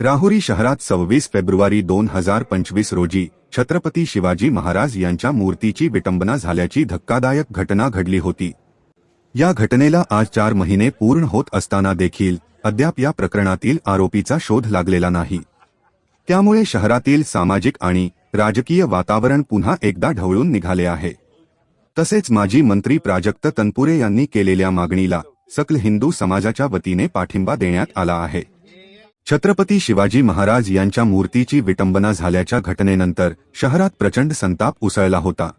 राहुरी शहरात सव्वीस फेब्रुवारी दोन हजार पंचवीस रोजी छत्रपती शिवाजी महाराज यांच्या मूर्तीची विटंबना झाल्याची धक्कादायक घटना घडली होती. या घटनेला आज चार महिने पूर्ण होत असताना देखील अद्याप या प्रकरणातील आरोपीचा शोध लागलेला नाही. त्यामुळे शहरातील सामाजिक आणि राजकीय वातावरण पुन्हा एकदा ढवळून निघाले आहे. तसेच माजी मंत्री प्राजक्त तनपुरे यांनी केलेल्या मागणीला सकल हिंदू समाजाच्या वतीने पाठिंबा देण्यात आला आहे. छत्रपती शिवाजी महाराज यांच्या मूर्तीची विटंबना झाल्याच्या घटनेनंतर शहरात प्रचंड संताप उसळला होता.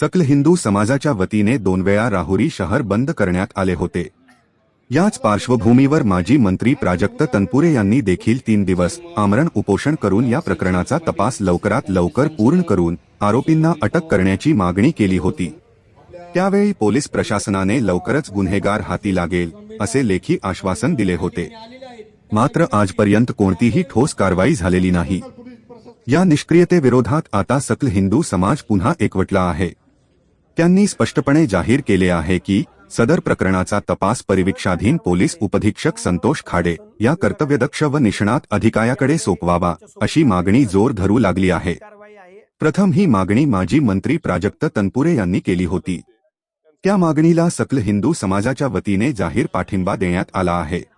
सकल हिंदू समाजाच्या वतीने दोन वेळा राहुरी शहर बंद करण्यात आले होते. याच पार्श्वभूमीवर माजी मंत्री प्राजक्त तनपुरे यांनी देखील तीन दिवस आमरण उपोषण करून या प्रकरणाचा तपास लवकरात लवकर पूर्ण करून आरोपींना अटक करण्याची मागणी केली होती. त्यावेळी पोलीस प्रशासनाने लवकरच गुन्हेगार हाती लागेल असे लेखी आश्वासन दिले होते. मात्र आजपर्यंत कोणतीही ठोस कारवाई झालेली नाही. या निष्क्रियतेविरोधात आता सकल हिंदू समाज पुन्हा एकवटला आहे. त्यांनी स्पष्टपणे जाहीर केले आहे की सदर प्रकरणाचा तपास परिवीक्षाधीन पोलीस उपधीक्षक संतोष खाडे या कर्तव्यदक्ष व निष्णात अधिकाऱ्याकडे सोपवावा अशी मागणी जोर धरू लागली आहे. प्रथम ही मागणी माजी मंत्री प्राजक्त तनपुरे यांनी केली होती. त्या मागणीला सकल हिंदू समाजाच्या वतीने जाहीर पाठिंबा देण्यात आला आहे.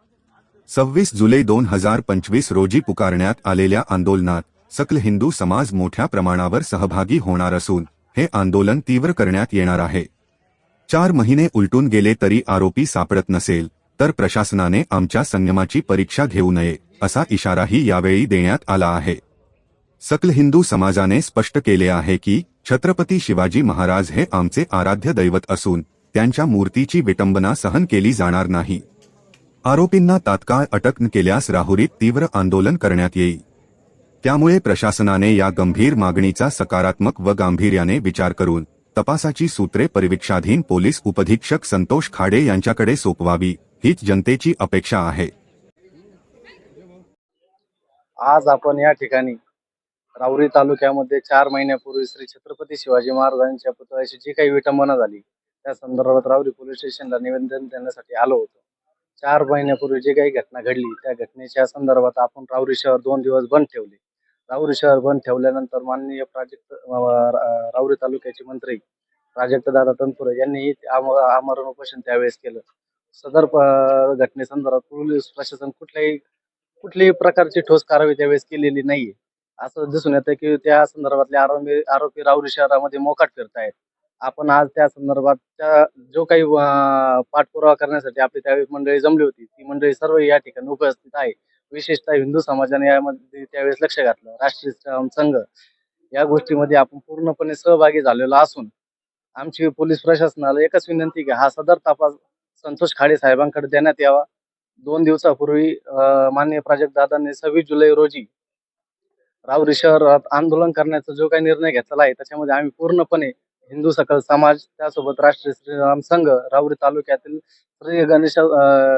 सव्वीस जुलै दोन हजार पंचवीस रोजी पुकारण्यात आलेल्या आंदोलनात सकल हिंदू समाज मोठ्या प्रमाणावर सहभागी होणार असून हे आंदोलन तीव्र करण्यात येणार आहे. चार महिने उलटून गेले तरी आरोपी सापडत नसेल तर प्रशासनाने आमच्या संयमाची परीक्षा घेऊ नये असा इशाराही यावेळी देण्यात आला आहे. सकल हिंदू समाजाने स्पष्ट केले आहे की छत्रपती शिवाजी महाराज हे आमचे आराध्य दैवत असून त्यांच्या मूर्तीची विटंबना सहन केली जाणार नाही. आरोपींना तात्काळ अटक केल्यास राहुरीत तीव्र आंदोलन करण्यात येईल. त्यामुळे प्रशासनाने या गंभीर मागणीचा सकारात्मक व गांभीर्याने विचार करून तपासाची सूत्रे परिवीक्षाधीन पोलीस उपधीक्षक संतोष खाडे यांच्याकडे सोपवावी हीच जनतेची अपेक्षा आहे. आज आपण या ठिकाणी राऊरी तालुक्यामध्ये चार महिन्यापूर्वी श्री छत्रपती शिवाजी महाराजांच्या पुतळ्याची जी काही विटंबना झाली त्या संदर्भात राऊरी पोलीस स्टेशनला निवेदन देण्यासाठी आलो होतो. चार महिन्यापूर्वी जी काही घटना घडली त्या घटनेच्या संदर्भात आपण राऊरी शहर दोन दिवस बंद ठेवले. राऊरी शहर बंद ठेवल्यानंतर माननीय प्राजक्त रावरी राऊरी तालुक्याचे मंत्री प्राजक्त दादा तनपुरे यांनी आमरण उपोषण त्यावेळेस केलं. सदर घटनेसंदर्भात पोलीस प्रशासन कुठल्याही कुठल्याही प्रकारची ठोस कारवाई त्यावेळेस केलेली नाहीये. असं दिसून येतं की त्या संदर्भातले आरोपी आरोपी राऊरी शहरामध्ये मोकाट फिरतायत. आपण आज त्या संदर्भात त्या जो काही पाठपुरावा करण्यासाठी आपली त्यावेळी मंडळी जमली होती ती मंडळी सर्व या ठिकाणी उपस्थित आहे. विशेषतः हिंदू समाजाने यामध्ये त्यावेळेस लक्ष घातलं. राष्ट्रीय संघ या गोष्टीमध्ये आपण पूर्णपणे सहभागी झालेलो असून आमची पोलीस प्रशासनाला एकच विनंती की हा सदर तपास संतोष खाडे साहेबांकडे देण्यात यावा. दोन दिवसापूर्वी अं, माननीय प्राजक्त दादांनी सव्वीस जुलै रोजी राऊरी शहरात आंदोलन करण्याचा जो काही निर्णय घेतलेला आहे त्याच्यामध्ये आम्ही पूर्णपणे हिंदू सकल समाज त्यासोबत राष्ट्रीय श्रीराम संघ राऊरी तालुक्यातील श्री गणेश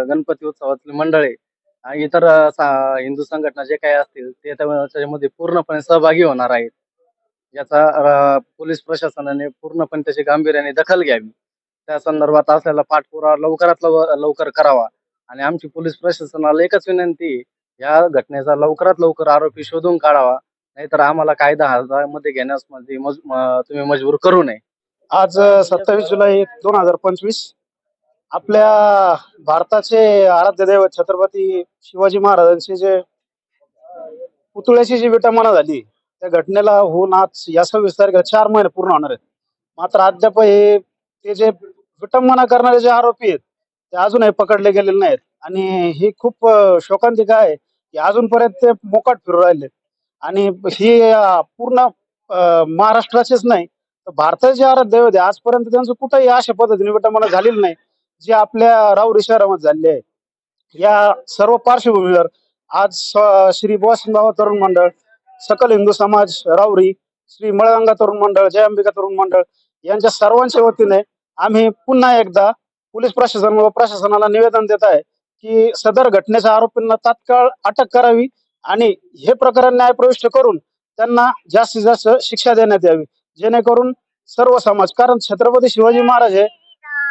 गणपती उत्सवातील मंडळे आणि इतर हिंदू संघटना जे काही असतील ते त्याच्यामध्ये पूर्णपणे सहभागी होणार आहेत. याचा पोलीस प्रशासनाने पूर्णपणे त्याची गांभीर्याने दखल घ्यावी. त्या संदर्भात असलेला पाठपुरावा लवकरात लव- लवकर करावा आणि आमची पोलीस प्रशासनाला एकच विनंती या घटनेचा लवकरात लवकर आरोपी शोधून काढावा. नाहीतर आम्हाला कायदा हातामध्ये घेण्यास म्हणजे मज- म- तुम्ही मजबूर करू नये. आज सत्तावीस जुलै दोन हजार पंचवीस आपल्या भारताचे आराध्य दैवत छत्रपती शिवाजी महाराजांचे जे पुतळ्याची जी विटंबना झाली त्या घटनेला होऊन आज या सव्वीस तारखेला चार महिने पूर्ण होणार आहेत. मात्र अद्याप हे ते जे विटंबना करणारे जे आरोपी आहेत ते अजूनही पकडले गेलेले नाहीत. आणि ही खूप अं, शोकांतिका आहे की अजूनपर्यंत ते मोकाट फिरू राहिले. आणि ही अं, पूर्ण अं, नाही तर भारताचे आराध्य दैवत आहे आजपर्यंत त्यांचं कुठंही अशा पद्धतीने विटंबना झालेली नाही जी आपल्या राऊरी शहरामध्ये झालेली आहे. या सर्व पार्श्वभूमीवर आज स- श्री बोसंगाव तरुण मंडळ सकल हिंदू समाज राऊरी श्री मळगंगा तरुण मंडळ जय अंबिका तरुण मंडळ यांच्या सर्वांच्या वतीने आम्ही पुन्हा एकदा पोलीस प्रशासन व प्रशासनाला निवेदन देत आहे की सदर घटनेच्या आरोपींना तात्काळ अटक करावी आणि हे प्रकरण न्यायप्रविष्ट करून त्यांना जास्तीत जास्त शिक्षा देण्यात यावी. जेणेकरून सर्व समाज कारण छत्रपती शिवाजी महाराज हे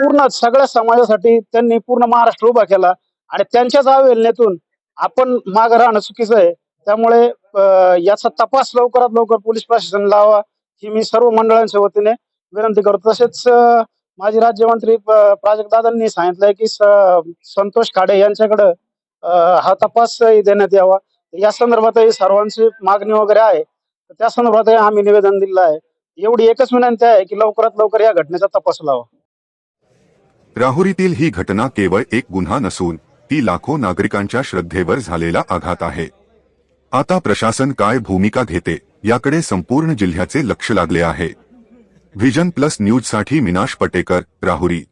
पूर्ण सगळ्या समाजासाठी त्यांनी पूर्ण महाराष्ट्र उभा केला आणि त्यांच्याच अवहेलनेतून आपण मागे राहणं चुकीचं आहे. त्यामुळे याचा तपास लवकरात लवकर पोलीस प्रशासन लावा ही मी सर्व मंडळांच्या वतीने विनंती करतो. तसेच माजी राज्यमंत्री प- दादांनी सांगितलंय की स- संतोष खाडे यांच्याकडं हा तपास देण्यात यावा. या संदर्भातही सर्वांची मागणी वगैरे आहे. तर त्या संदर्भातही आम्ही निवेदन दिलं आहे. एवढी एकच विनंती आहे की लवकरात लवकर या घटनेचा तपास लावा. राहुरीतील ही घटना केवळ एक गुन्हा नसून ती लाखो नागरिकांच्या श्रद्धेवर झालेला आघात आहे. आता प्रशासन काय भूमिका घेते याकडे संपूर्ण जिल्ह्याचे लक्ष लागले आहे. व्हिजन प्लस न्यूजसाठी मिनाश पटेकर राहुरी.